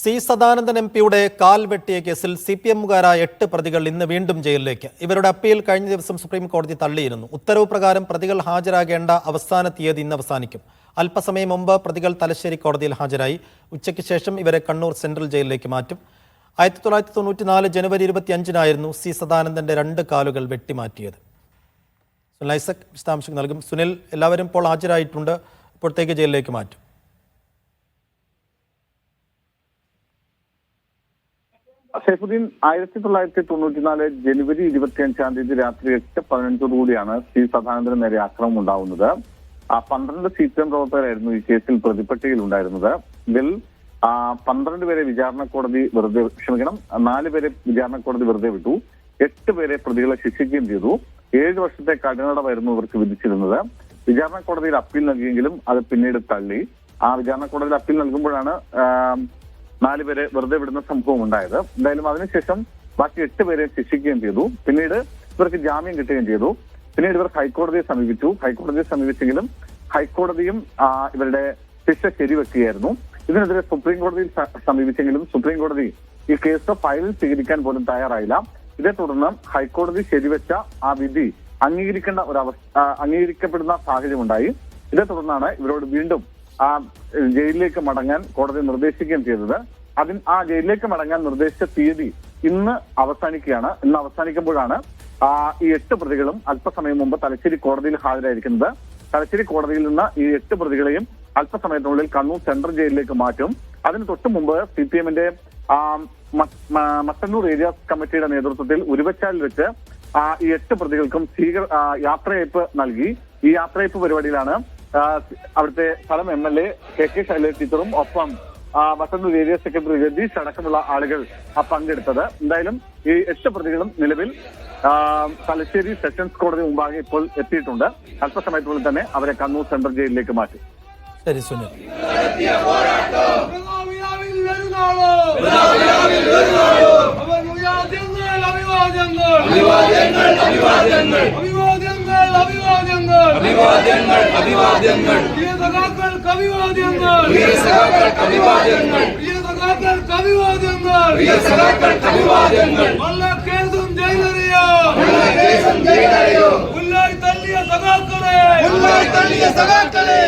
C Sadanandan M പിയുടെ കാൽ വെട്ടിയ കേസിൽ സി പി എമ്മുകാരായ എട്ട് പ്രതികൾ ഇന്ന് വീണ്ടും ജയിലിലേക്ക്. ഇവരുടെ അപ്പീൽ കഴിഞ്ഞ ദിവസം സുപ്രീം കോടതി തള്ളിയിരുന്നു. ഉത്തരവ് പ്രകാരം പ്രതികൾ ഹാജരാകേണ്ട അവസാന തീയതി ഇന്ന് അവസാനിക്കും. അല്പസമയം മുമ്പ് പ്രതികൾ തലശ്ശേരി കോടതിയിൽ ഹാജരായി. ഉച്ചയ്ക്ക് ശേഷം ഇവരെ കണ്ണൂർ സെൻട്രൽ ജയിലിലേക്ക് മാറ്റും. ആയിരത്തി തൊള്ളായിരത്തി തൊണ്ണൂറ്റി നാല് ജനുവരി ഇരുപത്തിയഞ്ചിനായിരുന്നു സി സദാനന്ദന്റെ രണ്ട് കാലുകൾ വെട്ടിമാറ്റിയത്. സുനിൽ ഐസക് വിശദാംശങ്ങൾ നൽകും. സുനിൽ എല്ലാവരും ഇപ്പോൾ ഹാജരായിട്ടുണ്ട്. ഇപ്പോഴത്തേക്ക് ജയിലിലേക്ക് മാറ്റും. സൈഫുദ്ദീൻ ആയിരത്തി തൊള്ളായിരത്തി തൊണ്ണൂറ്റിനാല് ജനുവരി ഇരുപത്തി അഞ്ചാം തീയതി രാത്രി എട്ട് പതിനഞ്ചോടുകൂടിയാണ് സി സദാനന്ദന് നേരെ ആക്രമണം ഉണ്ടാവുന്നത്. ആ പന്ത്രണ്ട് സി പി എം പ്രവർത്തകരായിരുന്നു ഈ കേസിൽ പ്രതിപട്ടികയിൽ ഉണ്ടായിരുന്നത് ഇതിൽ പന്ത്രണ്ട് പേരെ വിചാരണ കോടതി വെറുതെ ക്ഷമിക്കണം. നാല് പേരെ വിചാരണ കോടതി വെറുതെ വിട്ടു. എട്ട് പേരെ പ്രതികളെ ശിക്ഷിക്കുകയും ചെയ്തു. ഏഴ് വർഷത്തെ കഠിനടവായിരുന്നു ഇവർക്ക് വിധിച്ചിരുന്നത്. വിചാരണ കോടതിയിൽ അപ്പീൽ നൽകിയെങ്കിലും അത് പിന്നീട് തള്ളി. ആ വിചാരണ കോടതിയിൽ അപ്പീൽ നൽകുമ്പോഴാണ് നാല് പേരെ വെറുതെ വിടുന്ന സംഭവം ഉണ്ടായത്. എന്തായാലും അതിനുശേഷം ബാക്കി എട്ട് പേരെ ശിക്ഷിക്കുകയും ചെയ്തു. പിന്നീട് ഇവർക്ക് ജാമ്യം കിട്ടുകയും ചെയ്തു. പിന്നീട് ഇവർ ഹൈക്കോടതിയെ സമീപിച്ചു. ഹൈക്കോടതിയെ സമീപിച്ചെങ്കിലും ഹൈക്കോടതിയും ഇവരുടെ ശിക്ഷ ശരിവെക്കുകയായിരുന്നു. ഇതിനെതിരെ സുപ്രീം കോടതിയിൽ സമീപിച്ചെങ്കിലും സുപ്രീം കോടതി ഈ കേസ് ഫയലിൽ സ്വീകരിക്കാൻ പോലും തയ്യാറായില്ല. ഇതേ തുടർന്ന് ഹൈക്കോടതി ശരിവെച്ച ആ വിധി അംഗീകരിക്കേണ്ട ഒരു അവസ്ഥ അംഗീകരിക്കപ്പെടുന്ന സാഹചര്യം ഉണ്ടായി ഇതേ തുടർന്നാണ് ഇവരോട് വീണ്ടും ആ ജയിലിലേക്ക് മടങ്ങാൻ കോടതി നിർദ്ദേശിക്കുകയും ചെയ്തത്. അതിന് ആ ജയിലിലേക്ക് മടങ്ങാൻ നിർദ്ദേശിച്ച തീയതി ഇന്ന് അവസാനിക്കുകയാണ്. ഇന്ന് അവസാനിക്കുമ്പോഴാണ് ആ ഈ എട്ട് പ്രതികളും അല്പസമയം മുമ്പ് തലശ്ശേരി കോടതിയിൽ ഹാജരായിരിക്കുന്നത്. തലശ്ശേരി കോടതിയിൽ നിന്ന് ഈ എട്ട് പ്രതികളെയും അല്പസമയത്തിനുള്ളിൽ കണ്ണൂർ സെൻട്രൽ ജയിലിലേക്ക് മാറ്റും. അതിന് തൊട്ടു മുമ്പ് സി പി എമ്മിന്റെ മട്ടന്നൂർ ഏരിയ കമ്മിറ്റിയുടെ നേതൃത്വത്തിൽ ഉരുവച്ചാലിൽ വെച്ച് ഈ എട്ട് പ്രതികൾക്കും സ്വീകര യാത്രയയപ്പ് നൽകി. ഈ യാത്രയയപ്പ് പരിപാടിയിലാണ് അവിടുത്തെ സ്ഥലം M L A K K Shailaja ടീച്ചറും ഒപ്പം വസന്ത് ഏരിയ സെക്രട്ടറി രതീഷ് അടക്കമുള്ള ആളുകൾ ആ പങ്കെടുത്തത്. എന്തായാലും ഈ എട്ട് പ്രതികളും നിലവിൽ തലശ്ശേരി സെഷൻസ് കോടതി മുമ്പാകെ ഇപ്പോൾ എത്തിയിട്ടുണ്ട്. അല്പസമയത്തിനുള്ളിൽ തന്നെ അവരെ കണ്ണൂർ സെൻട്രൽ ജയിലിലേക്ക് മാറ്റി. ശരി സുനിൽ. അഭിവാദ്യങ്ങൾ. അഭിവാദ്യങ്ങൾ അഭിവാദ്യങ്ങൾ. അഭിവാദ്യങ്ങൾ അഭിവാദ്യങ്ങൾ. പ്രിയ സഖാക്കൾക്ക് അഭിവാദ്യങ്ങൾ പ്രിയ സഖാക്കൾക്ക് അഭിവാദ്യങ്ങൾ കേസും ജയിലറിയോ? തള്ളിയ സഖാക്കളെ. തള്ളിയ സഖാക്കളെ.